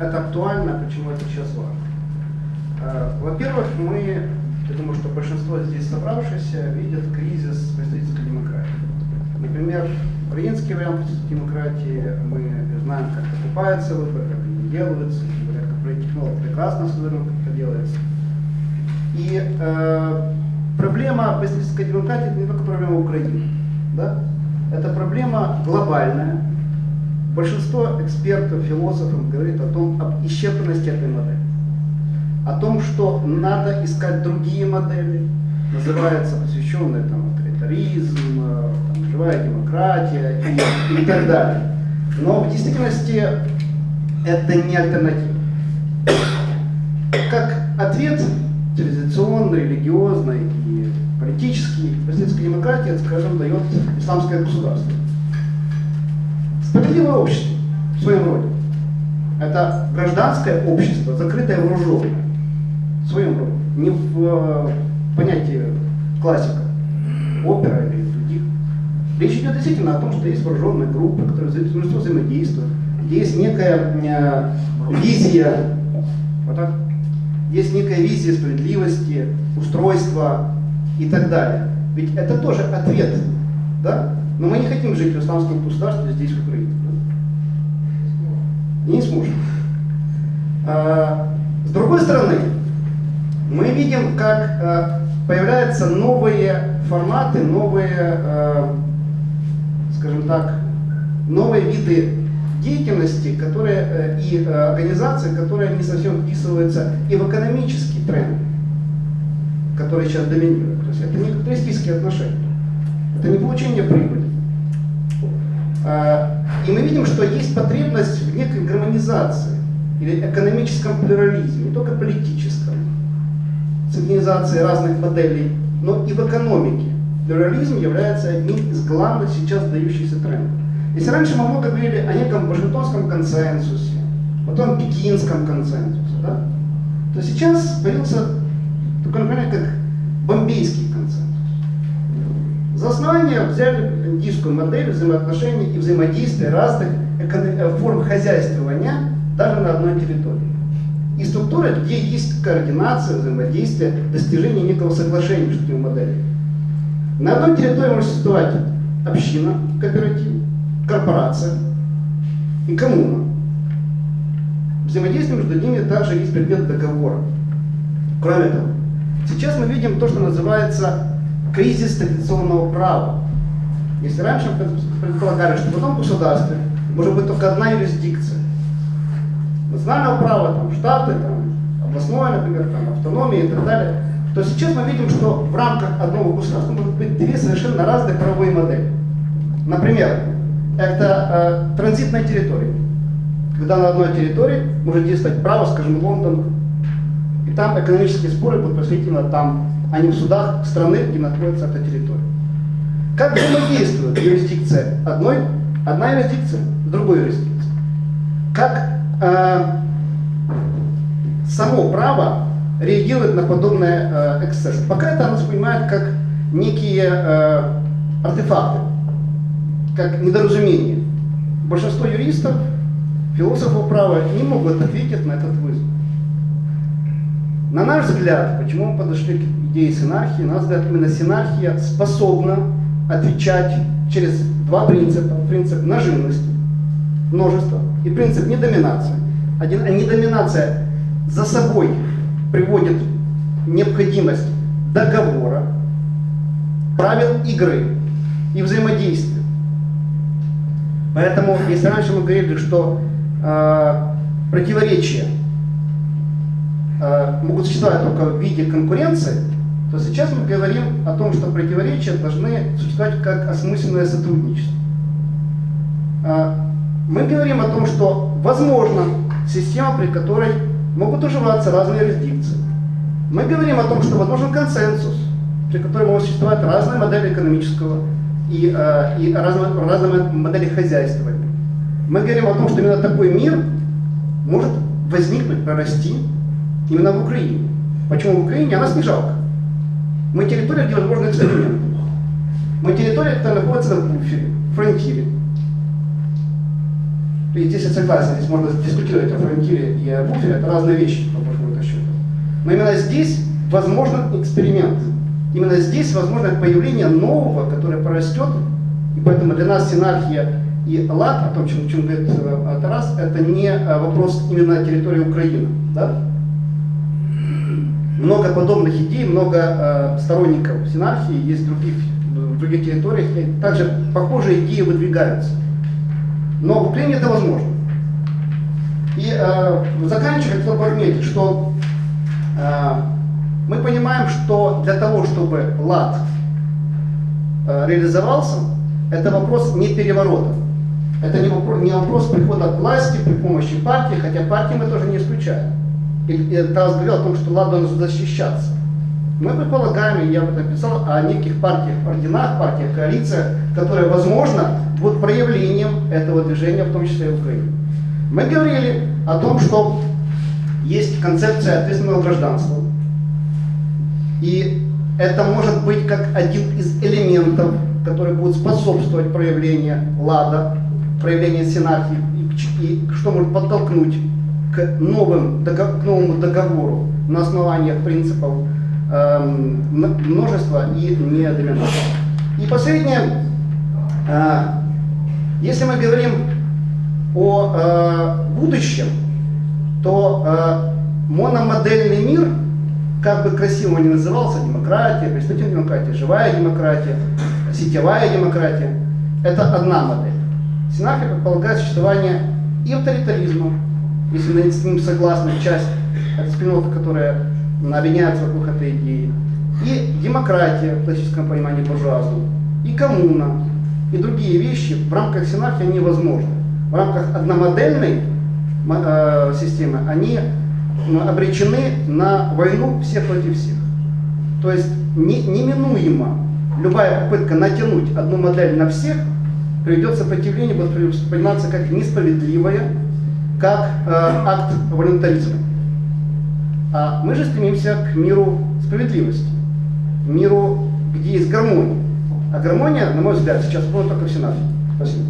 это актуально, почему это важно? Э, Во-первых, мы, я думаю, что большинство здесь собравшихся видят кризис представительской демократии. Например, украинский вариант демократии, мы знаем, как покупаются выборы, как они делаются, говорят, как политтехнолог прекрасно осознает, как это делается. И э, проблема представительской демократии это не только проблема Украины. Да? Это проблема глобальная. Большинство экспертов, философов говорит о том, об исчерпанности этой модели. О том, что надо искать другие модели, называется посвященные там, авторитаризм, э, там, живая демократия и, и так далее. Но в действительности это не альтернатива. Как ответ цивилизационный, религиозный и политический, президентская демократия, скажем, дает исламское государство. Справедливое общество в своем роде. Это гражданское общество, закрытое вооруженное. В своем роде. Не в э, понятии классика, опера или других. Речь идет действительно о том, что есть вооруженная группа, которая взаимодействует, есть некая э, визия, вот так, есть некая визия справедливости, устройства и так далее. Ведь это тоже ответ, да? Но мы не хотим жить в исламском государстве здесь, в Украине. Да? Не сможем. А, с другой стороны, мы видим, как а, появляются новые форматы, новые, а, скажем так, новые виды деятельности, которые, э, и э, организации, которые не совсем вписываются и в экономический тренд, который сейчас доминирует. То есть это не капиталистические отношения, это не получение прибыли. А, и мы видим, что есть потребность в некой гармонизации или экономическом плюрализме, не только политическом, синхронизации разных моделей, но и в экономике. Плюрализм является одним из главных сейчас дающихся трендов. Если раньше мы много говорили о неком Вашингтонском консенсусе, потом Пекинском консенсусе, да, то сейчас появился такой, например, как Бомбейский консенсус. Основание взяли индийскую модель взаимоотношений и взаимодействия разных э, форм хозяйствования даже на одной территории. И структура, где есть координация, взаимодействие, достижение некого соглашения между этими моделями. На одной территории может существовать община, кооператив, корпорация и коммуна. Взаимодействие между ними также есть предмет договора. Кроме того, сейчас мы видим то, что называется кризис традиционного права. Если раньше предполагали, что в одном государстве может быть только одна юрисдикция, национального права, там, штаты, там, областное, например, там, автономия и так далее, то сейчас мы видим, что в рамках одного государства может быть две совершенно разные правовые модели. Например, это э, транзитная территория. Когда на одной территории может действовать право, скажем, Лондон, и там экономические споры будут происходить именно там, а не в судах страны, где находится эта территория. Как взаимодействует юрисдикция одной, одна юрисдикция с другой юрисдикцией? Как э, само право реагирует на подобные э, эксцессы? Пока это оно воспринимает как некие э, артефакты как недоразумение. Большинство юристов, философов права не могут ответить на этот вызов. На наш взгляд, почему мы подошли к идее синархии, на взгляд, именно синархия способна отвечать через два принципа. Принцип нажимности, множества, и принцип недоминации. Один, а недоминация за собой приводит необходимость договора, правил игры и взаимодействия. Поэтому, если раньше мы говорили, что э, противоречия э, могут существовать только в виде конкуренции, то сейчас мы говорим о том, что противоречия должны существовать как осмысленное сотрудничество. Э, мы говорим о том, что возможно система, при которой могут уживаться разные юрисдикции. Мы говорим о том, что возможен консенсус, при котором могут существовать разные модели экономического и, э, и разные, разные модели хозяйствования. Мы говорим о том, что именно такой мир может возникнуть, прорасти именно в Украине. Почему в Украине? А нас не жалко. Мы территория, где возможны эксперименты. Мы территория, которая находится на буфере, фронтире. И здесь я согласен, здесь можно дискутировать о фронтире и о буфере, это разные вещи, по большому счету. Но именно здесь возможен эксперимент. Именно здесь возможно появление нового, которое прорастет, и поэтому для нас синархия и лад, о том, чем, чем говорит э, Тарас, это не э, вопрос именно территории Украины. Да? Много подобных идей, много э, сторонников синархии есть в других, в других территориях, и также похожие идеи выдвигаются. Но в Украине это возможно. И э, заканчивая, хотел бы отметить, что э, мы понимаем, что для того, чтобы лад э, реализовался, это вопрос не переворота. Это не вопрос, не вопрос прихода к власти при помощи партии, хотя партии мы тоже не исключаем. Тарас говорил о том, что должен защищаться. Мы предполагаем, и я об этом писал, о неких партиях, орденах, партиях, коалициях, которые, возможно, будут проявлением этого движения, в том числе и в Украине. Мы говорили о том, что есть концепция ответственного гражданства. И это может быть как один из элементов, который будет способствовать проявлению лада, проявлению синархии, и, и что может подтолкнуть к, новым, к новому договору на основании принципов эм, множества и недоминантного. И последнее, э, если мы говорим о э, будущем, то э, мономодельный мир, как бы красиво он ни назывался, демократия, представительная демократия, живая демократия, сетевая демократия, это одна модель. Синархия предполагает существование и авторитаризма, если мы с ним согласны, часть, это спиновка, которая объединяется вокруг этой идеи, и демократия в классическом понимании буржуазном, и коммуна, и другие вещи в рамках синархии невозможны. В рамках одномодельной э, системы они обречены на войну всех против всех. То есть не, неминуемо любая попытка натянуть одну модель на всех приведет сопротивление, будет восприниматься как несправедливое, как э, акт волонтаризма. А мы же стремимся к миру справедливости, миру, где есть гармония. А гармония, на мой взгляд, сейчас была только в Сенате. Спасибо.